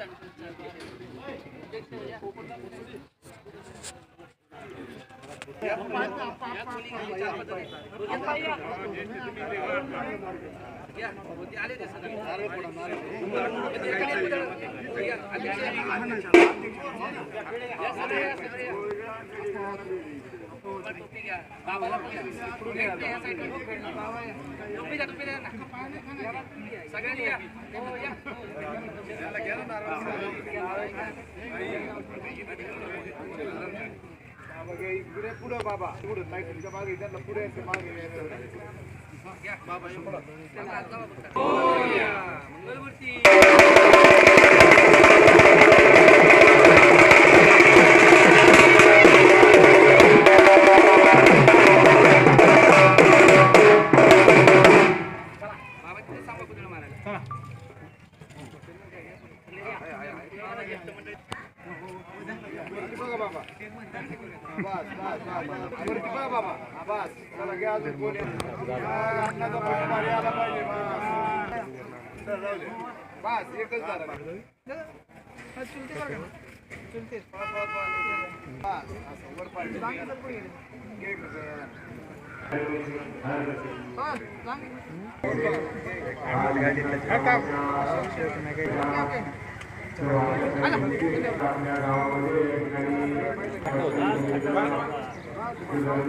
या इकडे पुढे बाबा पुढे नाही तुमच्या मागे त्यांना पुढे यायचं मागे बाबा. बस बस बस एकच झालं बस, बस, बस. असं वर पाहिजे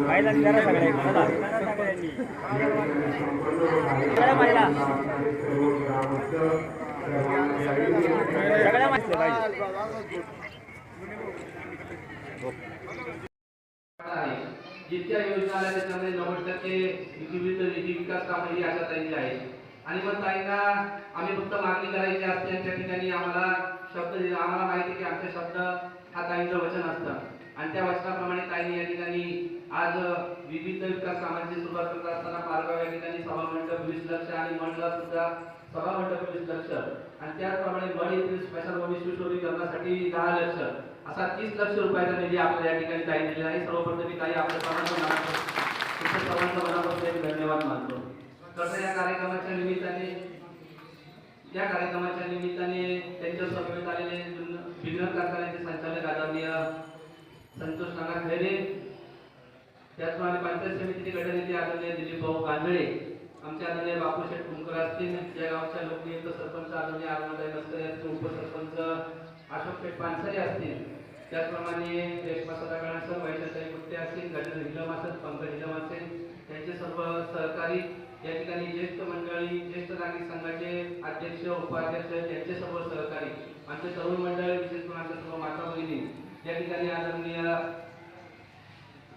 पाहिला जरा सगळ्या सगळ्या सगळ्या माहिती पाहिजे जितक्या योजना आल्या त्याच्यामध्ये नव्वद टक्के विविध विकास कामं ही अशा आहेत आणि मग ताईंना आम्ही फक्त मागणी करायची असते त्या ठिकाणी आम्हाला शब्द आम्हाला माहिती की आमचे शब्द हा ताईंचं वचन असतं. आणि त्या वचनाप्रमाणे ताईंनी या ठिकाणी आज विविध विकास कामांची सुरुवात करत असताना पारगाव या ठिकाणी सभामंडप वीस लक्ष आणि मंडळ सुद्धा सभामंडप वीस लक्ष आणि त्याचप्रमाणे मड येथील स्पेशल सुशोभीकरणासाठी दहा लक्ष. असा तीस लक्ष रुपयाचा निधी आपल्या या ठिकाणी ताई दिलेला आहे. सर्वप्रथम मी ताई आपल्या सर्वांचं मनापासून सर्वांचं मनापासून धन्यवाद मानतो. तसं या कार्यक्रमाच्या निमित्ताने या कार्यक्रमाच्या निमित्ताने त्यांच्या समवेत आलेले विघ्न कारखान्याचे संचालक आदरणीय संतोष नाना खैरे त्याचप्रमाणे पंचायत समितीचे गटनेते आदरणीय दिलीप भाऊ गांधळे आमचे आदरणीय बापूशेठ कुंकर असतील या गावच्या लोकनियुक्त सरपंच आदरणीय अरुणाताई मस्कर असतील उपसरपंच अशोक पानसरे असतील त्याचप्रमाणे रेश्मा सदागण असेल वैशाताई कुट्टे असतील गजेंद्र हिलम असेल पंकज हिलम असेल त्यांचे सर्व सहकारी या ठिकाणी ज्येष्ठ मंडळी ज्येष्ठ नागरिक संघाचे अध्यक्ष उपाध्यक्ष त्यांचे सर्व सहकारी आमचे तरुण मंडळ विशेष करून आमच्या सर्व माता भगिनी या ठिकाणी आदरणीय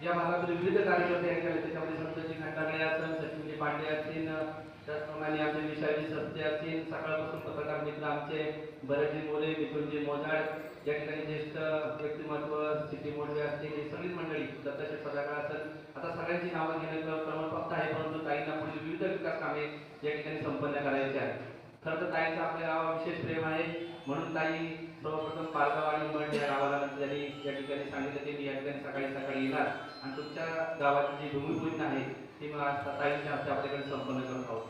या भागातील विविध कार्यकर्ते या ठिकाणी त्याच्यामध्ये संतजी खंडागळे असेल सचिनजी पांडे असतील त्याचप्रमाणे आमचे विशालजी सत्ते असतील सकाळपासून पत्रकार मित्र आमचे भरतजी मोरे मिथुनजी मोजाड या ठिकाणी ज्येष्ठ व्यक्तिमत्व सिटी मोडवे असतील ही सगळीच मंडळी दत्ताशेठ सदागळ असेल. आता सगळ्यांची नावं घेण्याचं प्रमाण फक्त आहे परंतु काहींना पुढील विविध विकास कामे या ठिकाणी संपन्न करायचे आहेत. खरं तर ताईंचं आपल्या गावावर विशेष प्रेम आहे. म्हणून ताई सर्वप्रथम पालगाव आणि मंड या गावाला त्यांनी या ठिकाणी सांगितलं की मी या ठिकाणी सकाळी सकाळी येणार. आणि तुमच्या गावाची जी भूमिपूजन आहे ती मग आज ताईंच्या हस्ते आपल्याकडे संपन्न करत आहोत.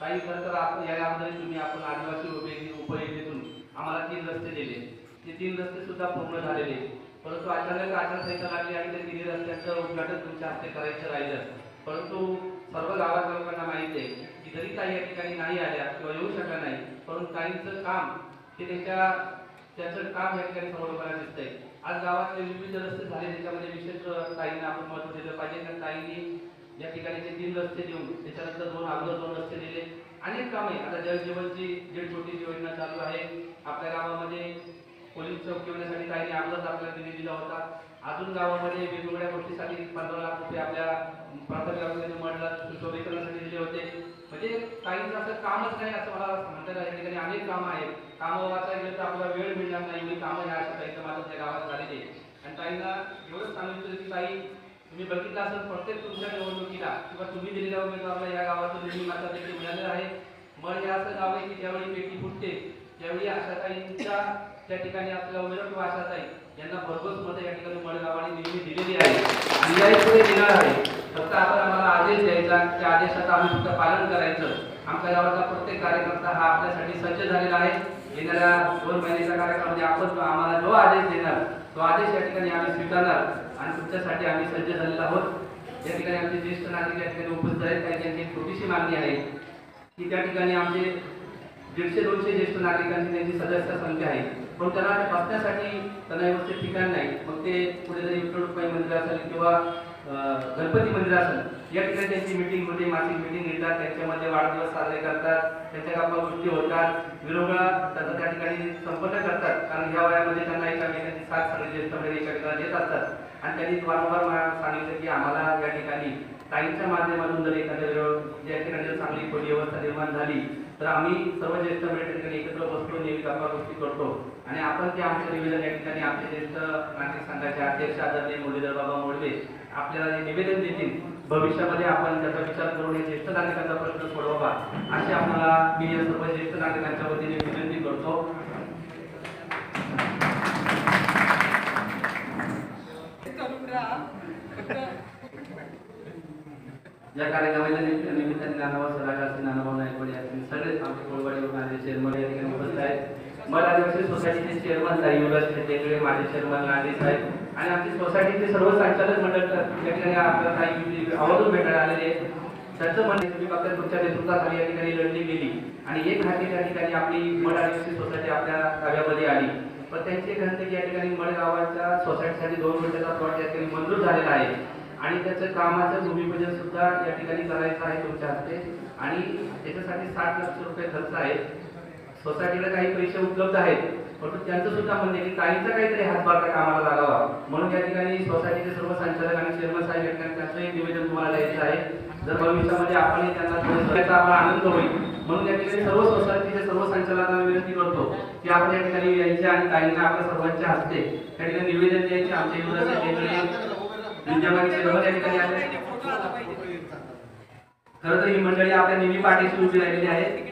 ताई खरं तर आपण या गावामध्ये तुम्ही आपण आदिवासी उपयोगी उपयोजनेतून आम्हाला तीन रस्ते दिले. ते तीन रस्ते सुद्धा पूर्ण झालेले. परंतु अचानक आचारसंहिता लागली आणि त्या तिन्ही रस्त्यांचं उद्घाटन तुमच्या हस्ते करायचं राहिलं. परंतु सर्व गावात लोकांना माहिती आहे की जरी काही या ठिकाणी नाही आल्या किंवा येऊ शकला नाही परंतु काहींचं काम ते त्यांच्या त्याचं काम या ठिकाणी सर्व लोकांना दिसतंय. आज गावातले विविध रस्ते झाले त्याच्यामध्ये विशेष ताईंना आपण महत्त्व दिलं पाहिजे. कारण ताईंनी या ठिकाणी तीन रस्ते देऊन त्याच्यानंतर दोन अगोदर दोन रस्ते दिले. अनेक कामे आता जलजीवनची जी जे छोटी योजना चालू आहे. आपल्या गावामध्ये पोलीस चौकी होण्यासाठी काही आपलाच आपल्याला निधी दिला होता. अजून गावामध्ये वेगवेगळ्या गोष्टीसाठी पंधरा लाख रुपये आपल्या प्राथमिक आरोग्य मंडळाला सुशोभीकरणासाठी दिले होते. म्हणजे काहीच असं कामच नाही असं मला म्हणता या ठिकाणी अनेक कामं आहेत. कामं वाचायला गेलं तर आपल्याला वेळ मिळणार नाही. एवढी कामं ह्या अशा काही माझ्या त्या गावात झालेली आहे. आणि ताईंना एवढंच सांगितलं की ताई तुम्ही बघितलं असेल प्रत्येक तुमच्या निवडणुकीला किंवा तुम्ही दिलेल्या उमेदवाराला या गावातून निधी माता देखील मिळालेलं आहे. मग हे असं गाव आहे की ज्यावेळी पेटी फुटते त्यावेळी आशाताईंच्या त्या ठिकाणी आपल्याला उमेदवार किंवा यांना भरघोस मतं या ठिकाणी मळगावाने नेहमी दिलेली आहे. आणि याही पुढे देणार आहे. फक्त आपण आम्हाला आदेश द्यायचा त्या आदेशाचं आम्ही फक्त पालन करायचं. आमच्या गावाचा प्रत्येक कार्यकर्ता हा आपल्यासाठी सज्ज झालेला आहे. येणाऱ्या दोन महिन्याच्या कार्यक्रमामध्ये आपण आम्हाला जो आदेश देणार तो आदेश या ठिकाणी आम्ही स्वीकारणार आणि तुमच्यासाठी आम्ही सज्ज झालेलो आहोत. या ठिकाणी आमचे ज्येष्ठ नागरिक या ठिकाणी उपस्थित आहेत. काही त्यांची छोटीशी मागणी आहे की त्या ठिकाणी आमचे दीडशे दोनशे ज्येष्ठ नागरिकांची त्यांची सदस्य संख्या आहे. पण त्यांना बसण्यासाठी त्यांना व्यवस्थित ठिकाण नाही. मग ते कुठेतरी जरी रुपये मंदिर असेल किंवा गणपती मंदिर असेल या ठिकाणी त्यांची मिटिंग होते मासिक मिटिंग घेतात त्यांच्यामध्ये वाढदिवस साजरे करतात त्यांच्या गप्पा गोष्टी होतात विरोधा त्याचा त्या ठिकाणी संपर्क करतात. कारण ह्या वयामध्ये त्यांना एकामेकांची साथ सगळे ज्येष्ठ एका ठिकाणी देत असतात. आणि त्यांनी वारंवार मला सांगितलं की आम्हाला या ठिकाणी ताईंच्या माध्यमातून जर एखाद्या या ठिकाणी चांगली खोली व्यवस्था निर्माण झाली तर आम्ही सर्व ज्येष्ठ मंडळी ठिकाणी एकत्र बसतो नेहमी गप्पा गोष्टी करतो. आणि आपण ते आमच्या निवेदन या ठिकाणी आमचे ज्येष्ठ नागरिक संघाचे अध्यक्ष आदरणीय मुरलीधर बाबा मोडवे आपल्याला निवेदन देतील भविष्यामध्ये आपण त्याचा विचार करून हे ज्येष्ठ नागरिकांचा प्रश्न सोडवावा अशी आपल्याला मी या सर्व ज्येष्ठ नागरिकांच्या वतीने विनंती करतो. या कार्यक्रमाच्या निमित्ताने नानाभाऊ सरागा असतील नानाभाऊ नायकवाडी असतील सगळेच आमचे कोळवाडी माझे चेअरमन या ठिकाणी उपस्थित आहेत. मला आदिवासी सोसायटीचे चेअरमन साहेब युवराज खेटेकडे माझे चेअरमन नांदे साहेब आणि आमची सोसायटीचे सर्व संचालक मंडळ या ठिकाणी आपल्याला काही आवर्जून भेटायला आलेले आहेत. त्यांचं म्हणणे तुम्ही फक्त तुमच्या नेतृत्वाखाली या ठिकाणी लढली गेली. आणि एक हाती त्या ठिकाणी आपली मड आदिवासी सोसायटी आपल्या ताब्यामध्ये आली. पण त्यांची एक म्हणते की या ठिकाणी मड गावाच्या सोसायटीसाठी दोन कोटीचा प्लॉट या ठिकाणी मंजूर झालेला आहे. आणि त्याचं कामाचं भूमिपूजन सुद्धा या ठिकाणी करायचं आहे तुमच्या हस्ते. आणि त्याच्यासाठी साठ लक्ष रुपये खर्च आहे सोसायटीला काही पैसे उपलब्ध आहेत. परंतु त्यांचं सुद्धा म्हणणे की काहीचा काहीतरी हातभार त्या कामाला लागावा. म्हणून या ठिकाणी सोसायटीचे सर्व संचालक आणि चेअरमन साहेब या ठिकाणी त्यांचं एक निवेदन तुम्हाला द्यायचं आहे. जर भविष्यामध्ये आपणही त्यांना त्याचा आपला आनंद होईल. म्हणून या ठिकाणी सर्व सोसायटीचे सर्व संचालकांना विनंती करतो की आपण या ठिकाणी यायचे आणि काहींना आपल्या सर्वांच्या हस्ते त्या ठिकाणी निवेदन द्यायचे. आमच्या युवराज विद्यमान आले खरं तर ही मंडळी आपल्या नेहमी पाठीशी उभी राहिलेली आहे.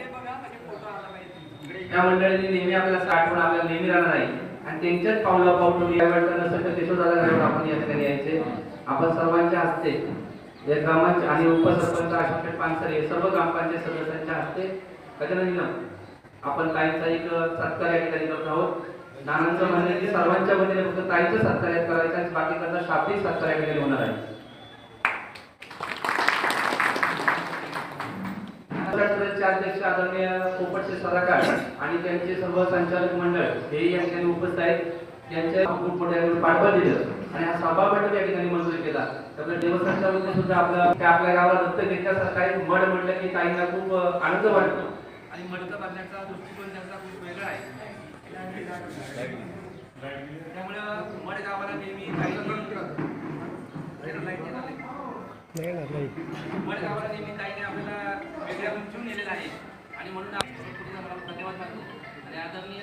या मंडळींनी नेहमी आपल्याला साठवून आपल्याला नेहमी राहणार आहे. आणि त्यांच्याच पाऊल तुम्ही या वेळेला नसेल तर केशवदादा आपण या ठिकाणी यायचे. आपण सर्वांच्या हस्ते या ग्रामांचे आणि उपसरपंच अशोक पानसरे सर्व ग्रामपंचायत सदस्यांच्या हस्ते गजानन आपण ताईंचा एक सत्कार या ठिकाणी करत आहोत. नानांचं म्हणणं की सर्वांच्या वतीने फक्त ताईचं सत्कार करायचं आणि बाकीचा शाब्दिक सत्कार केलेलं होणार आहे. अध्यक्ष आदरणीय पोपटचे सदाकार आणि त्यांचे सर्व संचालक मंडळ हे या ठिकाणी उपस्थित आहेत. त्यांच्या खूप मोठ्या पाठबळ दिलं आणि हा सभा मंडळ या ठिकाणी मंजूर केला. त्यामुळे देवस्थानच्या सुद्धा आपलं त्या आपल्या गावाला दत्त घेतल्यासारखा आहे. मड म्हटलं की ताईंना खूप आनंद वाटतो. आणि मडकं बांधण्याचा दृष्टिकोन त्यांचा खूप वेगळा आहे. त्यामुळे मड गावाला नेहमी ताईंनी मड गावाला नेहमी ताईने आपल्याला वेगळ्या उंचून नेलेलं आहे. आणि म्हणून आपण पुढे मला धन्यवाद मानतो आणि आदरणीय